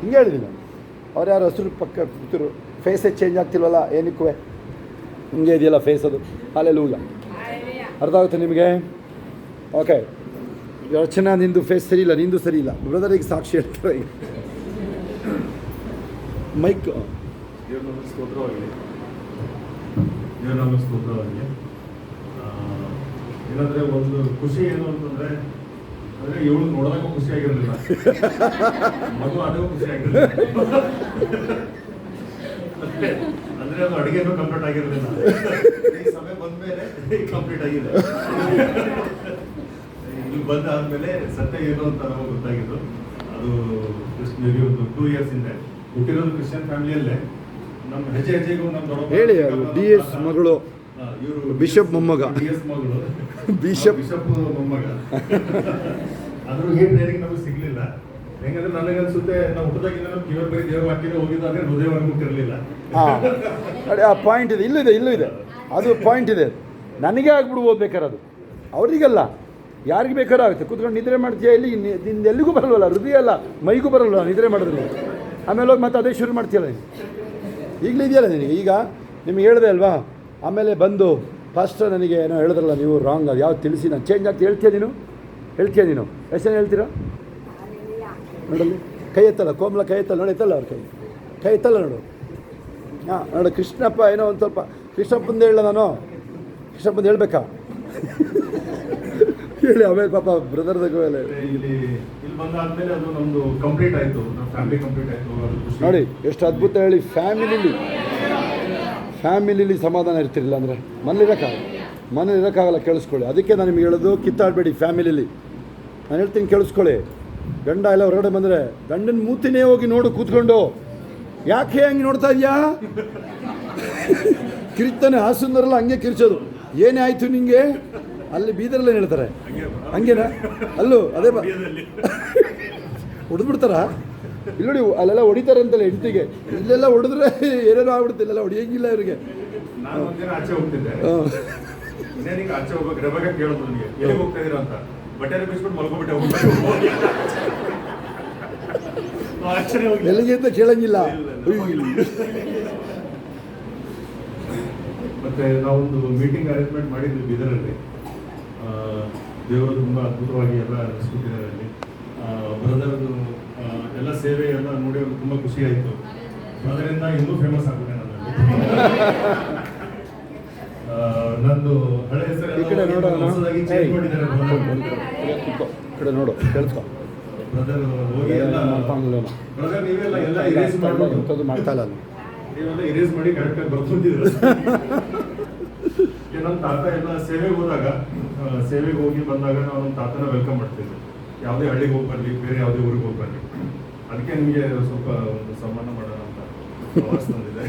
Speaker 2: ಹಿಂಗೆ ಹೇಳಿದ್ದೀನಿ ಅವ್ರು ಯಾರು ಹಸಿರು ಪಕ್ಕ ಕೂತಿರು ಫೇಸೇ ಚೇಂಜ್ ಆಗ್ತಿಲ್ವಲ್ಲ, ಏನಕ್ಕೂ? ಹಿಂಗೆ ಇದೆಯಲ್ಲ ಫೇಸ್ ಅದು. ಅಲ್ಲೆಲ್ಲ ಅರ್ಥ ಆಗುತ್ತೆ ನಿಮಗೆ? ಓಕೆ ರಚನಾ ನಿಂದು ಫೇಸ್ ಸರಿ ಇಲ್ಲ ನಿಂದು ಸರಿ ಇಲ್ಲ ಈಗ ಸಾಕ್ಷಿ ಹೇಳ್ತಾರೆ. ಈಗ ಮೈಕ್
Speaker 6: ದೇವ್ರ ನಮ್ಮ ಸ್ತೋತ್ರವಾಗಲಿ ಏನಂದ್ರೆ ಒಂದು ಖುಷಿ ಏನು ಅಂತಂದ್ರೆ, ಅಂದ್ರೆ ಇವಳು ನೋಡಿದಾಗ ಖುಷಿ ಆಗಿರಲಿಲ್ಲ ಮಗು ಆದಾಗ ಖುಷಿ ಆಗಿರಲಿಲ್ಲ ಅಂದ್ರೆ ಅದು ಅಡಿಗೆನೂ ಕಂಪ್ಲೀಟ್ ಆಗಿರಲಿಲ್ಲ ಈ ಸಮಯ ಬಂದ್ಮೇಲೆ ಕಂಪ್ಲೀಟ್ ಆಗಿದೆ. ಇಲ್ಲಿ ಬಂದಾದ್ಮೇಲೆ ಸತ್ಯ ಏನು ಅಂತ ನಮಗೆ ಗೊತ್ತಾಗಿದ್ದು. ಅದು ಜಸ್ಟ್ maybe ಒಂದು ಟೂ ಇಯರ್ಸ್ ಹಿಂದೆ. ಹುಟ್ಟಿರೋದು ಕ್ರಿಶ್ಚಿಯನ್ ಫ್ಯಾಮಿಲಿಯಲ್ಲೇ ನಮ್ಮ ಹೆಜ್ಜೆ ಹೆಜ್ಜೆಗೂ ನಮ್ಮ
Speaker 2: ಹೇಳಿ, ಡಿ
Speaker 6: ಎಸ್
Speaker 2: ಮಗಳು.
Speaker 6: ಇವರು
Speaker 2: ಬಿಷಪ್ ಮೊಮ್ಮಗ.
Speaker 6: ಡಿ ಎಸ್ ಮಗಳು.
Speaker 2: ಬಿಷಪ್.
Speaker 6: ಬಿಷಪ್ ಮೊಮ್ಮಗ. ಅದ್ರ ಹೇ ಟ್ರೈನಿಂಗ್ ನಮಗೆ ಸಿಗ್ಲಿಲ್ಲ. ಹೆಂಗಂದ್ರೆ ನನಗನ್ಸುತ್ತೆ ನಾವು ಹುಟ್ಟದಾಗಿಂದ ನಮ್ಮ ಕಿವರ್ ಬರೀ ದೇವ್ರ ವಾಕ್ಯನೇ ಹೋಗಿದ್ದಾದ್ರೆ ಹೃದಯವನ್ನು ಹೃದಯವರೆಗೂ
Speaker 2: ಇರಲಿಲ್ಲ ಅದೇ ಆ ಪಾಯಿಂಟ್ ಇದೆ ಇಲ್ಲೂ ಇದೆ ಇಲ್ಲೂ ಇದೆ. ಅದು ಪಾಯಿಂಟ್ ಇದೆ. ನನಗೆ ಆಗ್ಬಿಡ್ಬೋದು ಓದ್ಬೇಕಾರೆ ಅದು. ಅವರಿಗಲ್ಲ. ಯಾರಿಗೆ ಬೇಕಾದ್ರೂ ಆಗುತ್ತೆ. ಕೂತ್ಕೊಂಡು ನಿದ್ರೆ ಮಾಡ್ತೀಯ ಇಲ್ಲಿ? ನಿಂದ ಎಲ್ಲಿಗೂ ಬರಲ್ವಲ್ಲ? ಹೃದಯ ಅಲ್ಲ. ಮೈಗೂ ಬರಲ್ವಲ್ಲ ನಿದ್ರೆ ಮಾಡಿದ್ರೆ ಆಮೇಲೆ ಹೋಗಿ ಮತ್ತೆ ಅದೇ ಶುರು ಮಾಡ್ತೀಯಲ್ಲ ನೀನು. ಈಗಲೂ ಇದೆಯಲ್ಲ ನಿನಗೆ? ಈಗ ನಿಮಗೆ ಹೇಳಿದೆ ಅಲ್ವಾ? ಆಮೇಲೆ ಬಂದು ಫಸ್ಟ್ ನನಗೆ ಏನೋ ಹೇಳಿದ್ರಲ್ಲ ನೀವು ರಾಂಗ್ ಅದು ಯಾವ್ದು ತಿಳಿಸಿ, ನಾನು ಚೇಂಜ್ ಅಂತ ಹೇಳ್ತೀಯ ನೀನು? ಹೇಳ್ತೀಯ ನೀನು? ಎಷ್ಟು ಹೇಳ್ತೀರಾ? ನೋಡಲ್ಲಿ ಕೈ ಎತ್ತಲ್ಲ, ಕೋಮಲ ಕೈ ಎತ್ತಲ್ಲ, ನೋಡಿ, ಎತ್ತಲ್ಲ ಅವ್ರ ಕೈ. ಕೈ ಎತ್ತಲ್ಲ ನೋಡು. ಹಾಂ, ನೋಡು, ಕೃಷ್ಣಪ್ಪ ಏನೋ ಒಂದು ಸ್ವಲ್ಪ, ಕೃಷ್ಣಪ್ಪಂದು ಹೇಳ ನಾನು. ಕೃಷ್ಣಪ್ಪಂದು ಹೇಳ್ಬೇಕಾ? ಹೇಳಿ ಆಮೇಲೆ ಪಾಪ ಬ್ರದರ್ ಮೇಲೆ.
Speaker 6: ಇಲ್ಲಿ ಇಲ್ಲಿ ಬಂದಾದ್ಮೇಲೆ ಅದು ನಮ್ದು ಕಂಪ್ಲೀಟ್ ಆಯ್ತು
Speaker 2: ನೋಡಿ ಎಷ್ಟು ಅದ್ಭುತ ಹೇಳಿ ಫ್ಯಾಮಿಲಿಲಿ ಫ್ಯಾಮಿಲಿಲಿ ಸಮಾಧಾನ ಇರ್ತಿರಲಿಲ್ಲ ಅಂದರೆ ಮನೇಲಿ ಇರೋಕ್ಕಾಗಲ್ಲ. ಮನೇಲಿ ಇರೋಕ್ಕಾಗಲ್ಲ ಕೇಳಿಸ್ಕೊಳ್ಳಿ. ಅದಕ್ಕೆ ನಾನು ನಿಮ್ಗೆ ಹೇಳೋದು ಕಿತ್ತಾಡಬೇಡಿ ಫ್ಯಾಮಿಲಿಲಿ ನಾನು ಹೇಳ್ತೀನಿ ಕೇಳಿಸ್ಕೊಳ್ಳಿ. ಗಂಡ ಎಲ್ಲ ಹೊರಗಡೆ ಬಂದರೆ ಗಂಡನ ಮೂತಿನೇ ಹೋಗಿ ನೋಡು ಕೂತ್ಕೊಂಡು. ಯಾಕೆ ಹಂಗೆ ನೋಡ್ತಾ ಇದೆಯಾ? ಕಿರಿತಾನೆ ಹಾಸುಂದರಲ್ಲ ಹಂಗೆ ಕಿರ್ಚೋದು. ಏನೇ ಆಯಿತು ನಿಂಗೆ? ಅಲ್ಲಿ ಬೀದರಲ್ಲೇ ಹೇಳ್ತಾರೆ? ಹಂಗೇನಾ? ಅಲ್ಲೂ ಅದೇ ಬ. ಹೊಡೆದ್ಬಿಡ್ತಾರ ಇಲ್ಲಿ ನೋಡಿ ಅಲ್ಲೆಲ್ಲ ಹೊಡಿತಾರೆ ಅಂತಲ್ಲ ಹೆಂಡತಿಗೆ. ಇಲ್ಲೆಲ್ಲ ಹೊಡೆದ್ರೆ ಏನೇನೋ ಆಗ್ಬಿಡುತ್ತೆ ಇಲ್ಲೆಲ್ಲ ಹೊಡಿಯಂಗಿಲ್ಲ ಇವ್ರಿಗೆ.
Speaker 6: ಎಲ್ಲಿಗೆ ಅಂತ.
Speaker 2: ಕೇಳಂಗಿಲ್ಲ.
Speaker 6: ಮತ್ತೆ ನಾವೊಂದು ಮೀಟಿಂಗ್ ಅರೇಂಜ್ಮೆಂಟ್ ಮಾಡಿದ್ವಿ ಬೀದರಲ್ಲಿ. ದೇವರು ತುಂಬ ಅದ್ಭುತವಾಗಿ ಎಲ್ಲ ನಡೆಸ್ಕೊಟ್ಟಿದ್ದಾರೆ ಅಲ್ಲಿ. ಬ್ರದರ್ದು ಎಲ್ಲ ಸೇವೆ ಎಲ್ಲ ನೋಡಿ ಅವ್ರಿಗೆ ತುಂಬ ಖುಷಿ ಆಯಿತು. ಅದರಿಂದ ಇನ್ನೂ ಫೇಮಸ್ ಆಗುತ್ತೆ ನಾನು ನಂದು ಹಳೆ ಹೆಸರು ಹೊಸದಾಗಿ ಚೇಂಜ್ ಮಾಡಿದ್ದಾರೆ
Speaker 2: ಕೂತ್ಕೋ. ನೋಡು ಕೇಳಿಸ್ಕೊ.
Speaker 6: ಬ್ರದರ್ ಹೋಗಿ ಎಲ್ಲ. ಬ್ರದರ್ ನೀವೆಲ್ಲ ಎಲ್ಲ ಇರೇಸ್ ಮಾಡ್ಬಿಟ್ಟು.
Speaker 2: ಮಾಡ್ತಾ ಇಲ್ಲ.
Speaker 6: ನೀವೆಲ್ಲ ಇರೇಸ್ ಮಾಡಿ ಕರೆಕ್ಟಾಗಿ ನಮ್ಮ ತಾತ ಎಲ್ಲ ಸೇವೆಗೆ ಹೋದಾಗ ಸೇವೆಗೆ ಹೋಗಿ ಬಂದಾಗ ನಾವು ತಾತನ ವೆಲ್ಕಮ್ ಮಾಡ್ತಿದ್ವಿ. ಯಾವುದೇ ಹಳ್ಳಿಗೆ ಹೋಗಿ ಬರಲಿ ಬೇರೆ ಯಾವುದೇ ಊರಿಗೆ ಹೋಗಿ ಬರಲಿ ಅದಕ್ಕೆ ನಿಮಗೆ ಸ್ವಲ್ಪ ಒಂದು ಸನ್ಮಾನ ಮಾಡೋಣ ಅಂತ ತಂದಿದೆ.